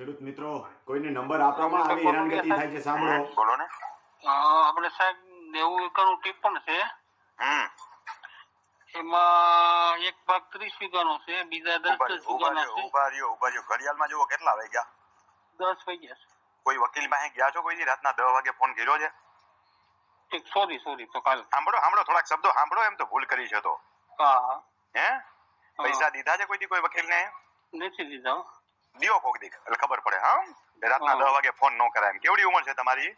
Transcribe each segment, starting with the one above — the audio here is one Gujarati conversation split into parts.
ખેડૂત મિત્રો કોઈને નંબર આપવામાં આવી હેરાનગતિ થાય છે સાંભળો. બોલો ને. આપણે સાહેબ નેવું એકરનું ટીપણ છે. એમાં એક ભાગ ત્રીસ વીઘાનો છે બીજા દસ ઊભા દસ રહ્યો, ઊભા વીઘાના છે. ઊભા રહ્યો, ઊભા રહ્યો. ઘડિયાળમાં જુઓ કેટલા વાગ્યા? દસ વાગ્યા કોઈ વકીલ પાસે ગયા છો કોઈ દી રાતના દસ વાગે ફોન કર્યો છે? ઠીક સોરી સોરી તો કાલ. સાંભળો સાંભળો થોડાક શબ્દો સાંભળો એમ તો ભૂલ કરી છે તો. હા હા. પૈસા દીધા છે કોઈ દી કોઈ વકીલને? નથી દીધા. દિયો કોક દીક એટલે ખબર પડે હા? રાતના દસ વાગે ફોન ન કરાય એમ. કેવડી ઉંમર છે તમારી?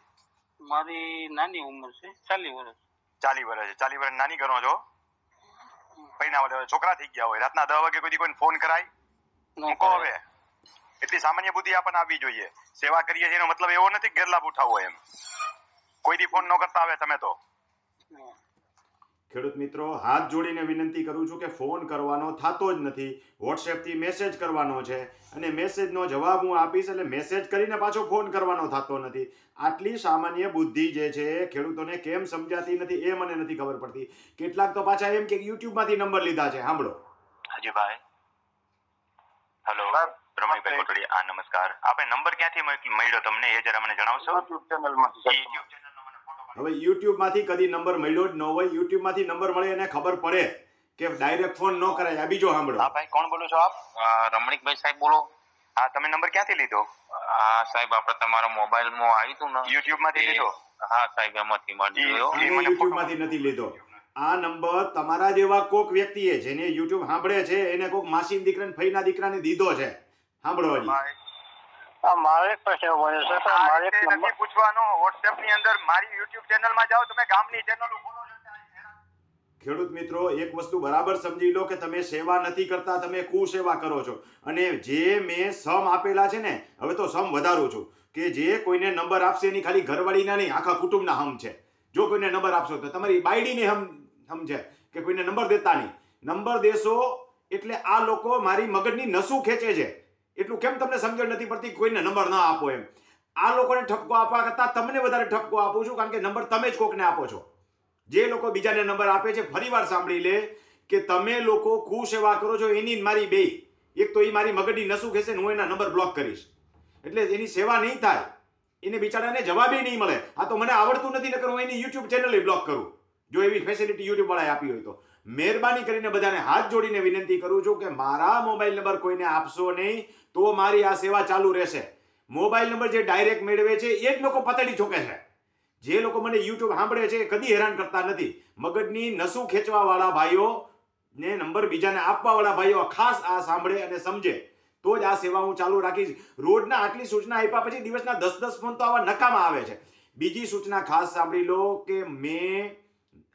મારી નાની ઉંમર છે ચાલી વર્ષ. ચાલી વર્ષ છે. ચાલી વર્ષ નાની ગણો છો? પૈના વાળા છોકરા થઈ ગયા હોય. રાતના દસ વાગે કોઈ કોઈને ફોન કરાય? ન મૂકો હવે. એટલી સામાન્ય બુદ્ધિ આપણને આવવી જોઈએ. સેવા કરીએ છીએ એનો મતલબ એવો નથી કે ગેરલાભ ઉઠાવવો એમ. કોઈ દી ફોન ન કરતા આવે તમે તો. ખેડૂત મિત્રો હાથ જોડીને વિનંતી કરું છું કે ફોન કરવાનો થતો જ નથી. વોટ્સએપથી મેસેજ કરવાનો છે અને મેસેજનો જવાબ હું આપીશ એટલે મેસેજ કરીને પાછો ફોન કરવાનો થતો નથી. આટલી સામાન્ય બુદ્ધિ જે છે એ ખેડૂતોને કેમ સમજાતી નથી એ મને નથી ખબર પડતી. કેટલાક તો પાછા એમ કે યુટ્યુબમાંથી નંબર લીધા છે. સાંભળો હાજીભાઈ હેલો રમણીભાઈ કોટડી આ નમસ્કાર. આપણે નંબર ક્યાંથી મળ્યો તમને એ જરા મને જણાવશો? યુટ્યુબ ચેનલમાંથી હવે યુટ્યુબમાંથી કદી નંબર મળ્યો જ ન હોય યુટ્યુબમાંથી નંબર મળે એને ખબર પડે કે ડાયરેક્ટ ફોન ન કરાય. આ બીજો સાંભળો. હા ભાઈ કોણ બોલો છો આપ? રમણીકભાઈ સાહેબ બોલો. હા તમે નંબર ક્યાંથી લીધો? હા સાહેબ આપણે તમારો મોબાઈલમાં આવ્યું હતું ને. યુટ્યુબમાંથી માંથી લીધો? હા સાહેબ એમાંથી મળી ગયો ઈ- આને મને યુટ્યુબમાંથી નથી લીધો. આ નંબર તમારા જેવા કોક વ્યક્તિએ જેને યુટ્યુબ સાંભળે છે એને કોક માસી દીકરાને ફઈના દીકરાને દીધો છે. સાંભળો મારે એક પ્રશ્ન છે. સર મારે એક નંબર પૂછવાનો. WhatsApp ની અંદર મારી YouTube channel માં જાઓ તમે ગામની ચેનલો ખોલો ખેડૂત મિત્રો એક વસ્તુ બરાબર સમજી લો કે તમે સેવા નથી કરતા તમે કુસેવા કરો છો. અને જે મેં સમ આપેલા છે ને હવે તો સમ વધારું છું. કે જે કોઈને નંબર આપશે એની ખાલી ઘરવાળીના નહીં આખા કુટુંબના હમ છે. જો કોઈને નંબર આપશો તો તમારી બાયડીને હમ હમ છે કે કોઈને નંબર દેતા નહીં. નંબર દેશો એટલે આ લોકો મારી મગજની નસું ખેંચે છે. એટલું કેમ તમને સમજણ નથી પડતી? કોઈને નંબર ના આપો એમ. આ લોકોને ઠપકો આપવા કરતાં તમને વધારે ઠપકો આપું છું, કારણ કે નંબર તમે જ કોકને આપો છો. જે લોકો બીજાને નંબર આપે છે, ફરીવાર સાંભળી લે કે તમે લોકો કુસેવા કરો છો, એની મારી બે એક તો એ મારી મગજની નસું ખેંચે હું એના નંબર બ્લોક કરીશ. એટલે એની સેવા નહીં થાય. એને બિચારાને જવાબે નહીં મળે. આ તો મને આવડતું નથી, નકર હું એની યુટ્યુબ ચેનલ બ્લોક કરું. જો એવી ફેસિલિટી યુટ્યુબ વાળાએ આપી હોય તો. મહેરબાની કરીને બધાને હાથ જોડીને વિનંતી કરું છું કે મારા મોબાઈલ નંબર કોઈને આપશો નહીં, તો મારી આ સેવા ચાલુ રહેશે. મોબાઈલ નંબર જે ડાયરેક્ટ મેળવે છે, એ જ લોકો પતડી ચોકે છે. જે લોકો મને યુટ્યુબ સાંભળે છે, એ કદી હેરાન કરતા નથી. મગજની નસું ખેંચવાવાળા ભાઈઓ ને નંબર બીજાને આપવાવાળા ભાઈઓ ખાસ આ સાંભળે અને સમજે, તો જ આ સેવા હું ચાલુ રાખીશ. રોજના આટલી સૂચના આપ્યા પછી દિવસના દસ દસ ફોન તો આવા નકામાં આવે છે. બીજી સૂચના ખાસ સાંભળી લો કે મેં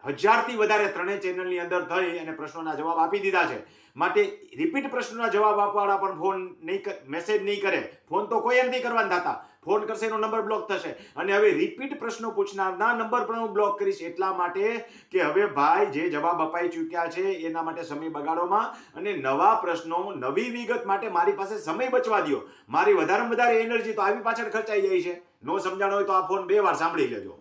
હજારથી વધારે ત્રણેય ચેનલની અંદર થઈ અને પ્રશ્નોના જવાબ આપી દીધા છે. માટે રિપીટ પ્રશ્નોના જવાબ આપવાવાળા પણ ફોન નહીં મેસેજ નહીં કરે. ફોન તો કોઈ નથી કરવાના થતા ફોન કરશે એનો નંબર બ્લોક થશે. અને હવે રિપીટ પ્રશ્નો પૂછનારના નંબર પણ હું બ્લોક કરીશ. એટલા માટે કે હવે ભાઈ જે જવાબ અપાઈ ચૂક્યા છે, એના માટે સમય બગાડવામાં અને નવા પ્રશ્નો, નવી વિગત માટે મારી પાસે સમય બચવા દ્યો. મારી વધારેમાં વધારે એનર્જી તો આવી પાછળ ખર્ચાઈ જાય છે. નો સમજાણો હોય તો આ ફોન બે વાર સાંભળી લેજો.